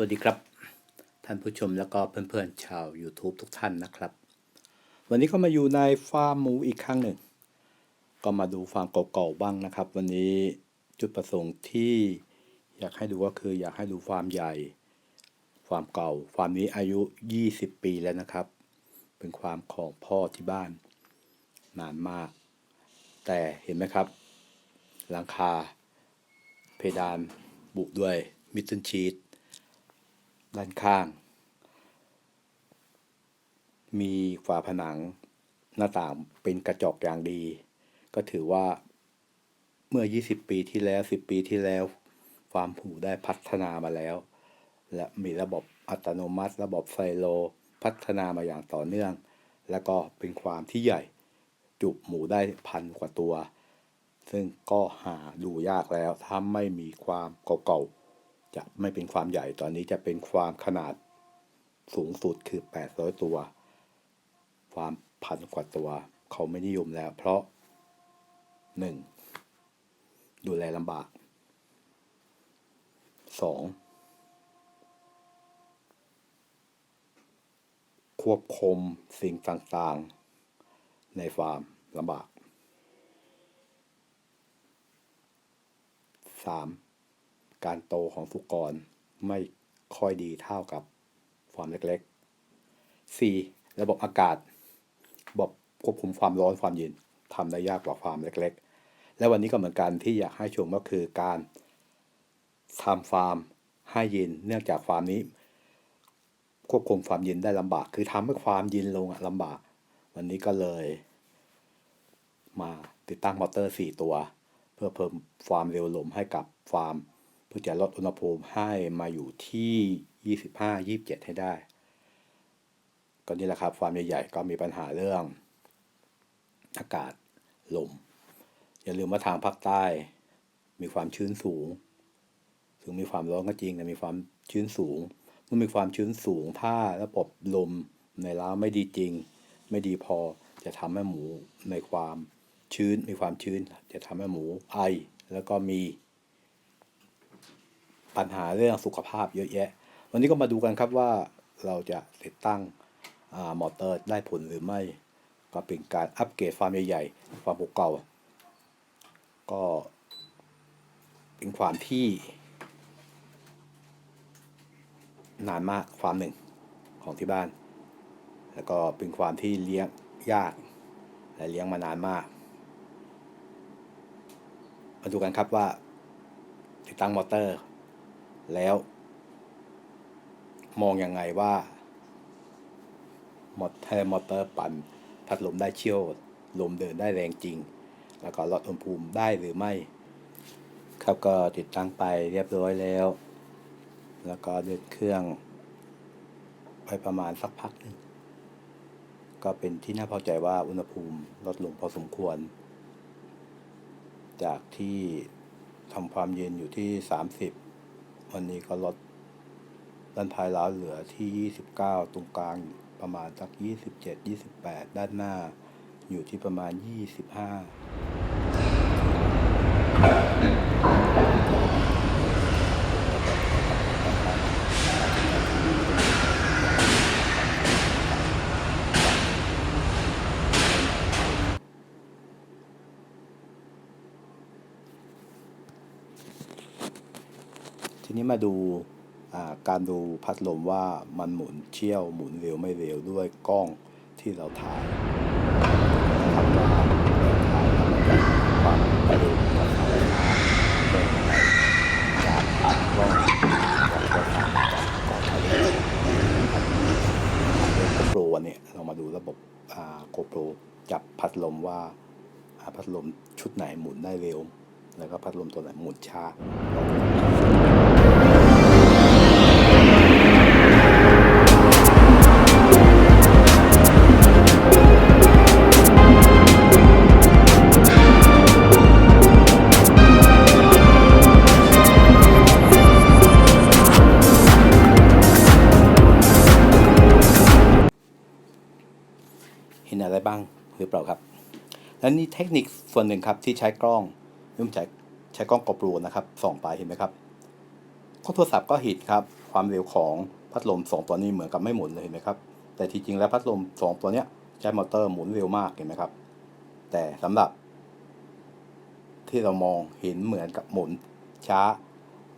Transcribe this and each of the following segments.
วัสดีครับ ท่านผู้ชมแล้วก็เพื่อนๆชาว YouTube ทุกท่านนะครับ วันนี้ก็มาอยู่ในฟาร์มหมูอีกครั้งหนึ่ง ก็มาดูฟาร์มเก่าๆบ้างนะครับ วันนี้จุดประสงค์ที่อยากให้ดูก็คืออยากให้ดูฟาร์มใหญ่ฟาร์มเก่าฟาร์มนี้อายุ 20 ปีแล้วนะครับ เป็นความของพ่อที่บ้าน นานมาก แต่เห็นไหมครับ หลังคา เพดานบุด้วยมิทเทิลชีต ด้านข้าง มีฝาผนังหน้าต่างเป็นกระจกอย่างดี ก็ถือว่าเมื่อ 20 ปีที่แล้ว 10 ปีที่แล้วฟาร์มผูได้พัฒนามาแล้ว และมีระบบอัตโนมัติ ระบบไซโล พัฒนามาอย่างต่อเนื่อง และก็เป็นความที่ใหญ่ จุหมูได้พันกว่าตัว ซึ่งก็หาดูยากแล้วถ้าไม่มีความเก่าๆ จะไม่เป็นความใหญ่ตอนนี้จะเป็นความขนาดสูงสุดคือ 800 ตัว ความพันกว่าตัว เขาไม่นิยมแล้ว เพราะ 1. ดูแลลำบาก 2. ควบคุมสิ่งต่างๆ ในฟาร์มลำบาก 3. การโตของสุกรไม่ค่อยดีเท่ากับฟาร์มเล็กๆ 4. ระบบอากาศระบบควบคุมความร้อนความเย็นทำได้ยากกว่าฟาร์มเล็ก ๆ และวันนี้ก็เหมือนกันที่อยากให้ชมก็คือการทำฟาร์มให้เย็น เนื่องจากฟาร์มนี้ ควบคุมความเย็นได้ลำบาก คือทำให้ความเย็นลงอะลำบาก วันนี้ก็เลย มาติดตั้งมอเตอร์ 4 ตัว เพื่อเพิ่มความเร็วลมให้กับฟาร์ม พื่อจะลดอุณหภูมิให้มาอยู่ที่ 25-27 ให้ได้ ก็นี่แหละครับฟาร์มใหญ่ๆก็มีปัญหาเรื่อง อากาศลม อย่าลืมว่าทางภาคใต้ มีความชื้นสูง ถึงมีความร้อนก็จริงแต่มีความชื้นสูง เมื่อมีความชื้นสูงถ้าระบบลมในล้าวไม่ดีจริง ไม่ดีพอจะทำให้หมูในความชื้นมีความชื้น จะทำให้หมูไอแล้วก็มี ปัญหาเรื่องสุขภาพเยอะแยะ วันนี้ก็มาดูกันครับว่าเราจะติดตั้งอมอเตอร์ได้ผลหรือไม่ ก็เป็นการอัปเกรดฟาร์มใหญ่ๆฟาร์มเก่าก็เป็นความที่ นานมากฟามหนึ่งของที่บ้าน แล้วก็เป็นความที่เลี้ยงยากและเลี้ยงมานานมาก มาดูกันครับว่าติดตั้งมอเตอร์ แล้ว มองยังไงว่า มอเตอร์มอเตอร์ปั่นพัดลมได้เชี่ยว ลมเดินได้แรงจริง แล้วก็ลดอุณหภูมิได้หรือไม่ ครับก็ติดตั้งไปเรียบร้อยแล้ว แล้วก็เดินเครื่อง ไปประมาณสักพักหนึ่งก็เป็นที่น่าพอใจว่าอุณหภูมิลดลงพอสมควร จากที่ทำความเย็นอยู่ที่ 30 วันนี้ก็ลดด้านท้ายล้าวเหลือที่ 29 ตรงกลางประมาณสัก 27 28 ด้านหน้าอยู่ที่ประมาณ 25 ทีนี้มาดูการดูพัดลมว่ามันหมุนเชี่ยวหมุนเร็วไม่เร็วด้วยกล้องที่เราถ่ายนะครับว่าเราถ่ายแล้วมันจะความเร็วกับควาเป็นยังไงจากกล้องของโทรศัพท์กับกล้องถ่ายรูปโกโปรเนี่ยเรามาดูระบบโกโปรจับพัดลมว่าอ่าพัดลมชุดไหนหมุนได้เร็ว แล้วก็พัดลมตัวไหนหมุนช้า บ้างหรือเปล่าครับ และนี่เทคนิคส่วนหนึ่งครับที่ใช้กล้องนุ่มใช้ใช้กล้องกอบรูนะครับส่องไปเห็นไหมครับกล้อโทรศัพท์ก็ห็นครับความเร็วของพัดลมสองตัวนี้เหมือนกับไม่หมุนเลยเห็นไหมครับแต่ที่จริงแล้วพัดลมสองตัวเนี้ยใช้มอเตอร์หมุนเร็วมากเห็นไหมครับ แต่สำหรับ ที่เรามองเห็นเหมือนกับหมุนช้า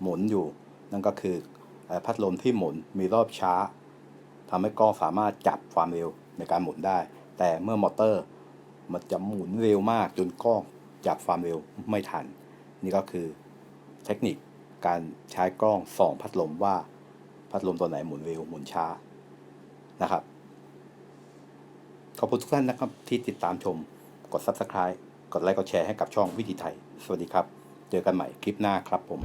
หมุนอยู่ นั่นก็คือเอ่อพัดลมที่หมุนมีรอบช้าทำให้กล้องสามารถจับความเร็วในการหมุนได้ แต่เมื่อมอเตอร์มันจะหมุนเร็วมากจนกล้องจับความเร็วไม่ทัน นี่ก็คือเทคนิคการใช้กล้องส่องพัดลมว่าพัดลมตัวไหนหมุนเร็วหมุนช้านะครับ ขอบคุณทุกท่านนะครับที่ติดตามชม กด subscribe กดไลค์กดแชร์ให้กับช่องวิถีไทย สวัสดีครับ เจอกันใหม่คลิปหน้าครับผม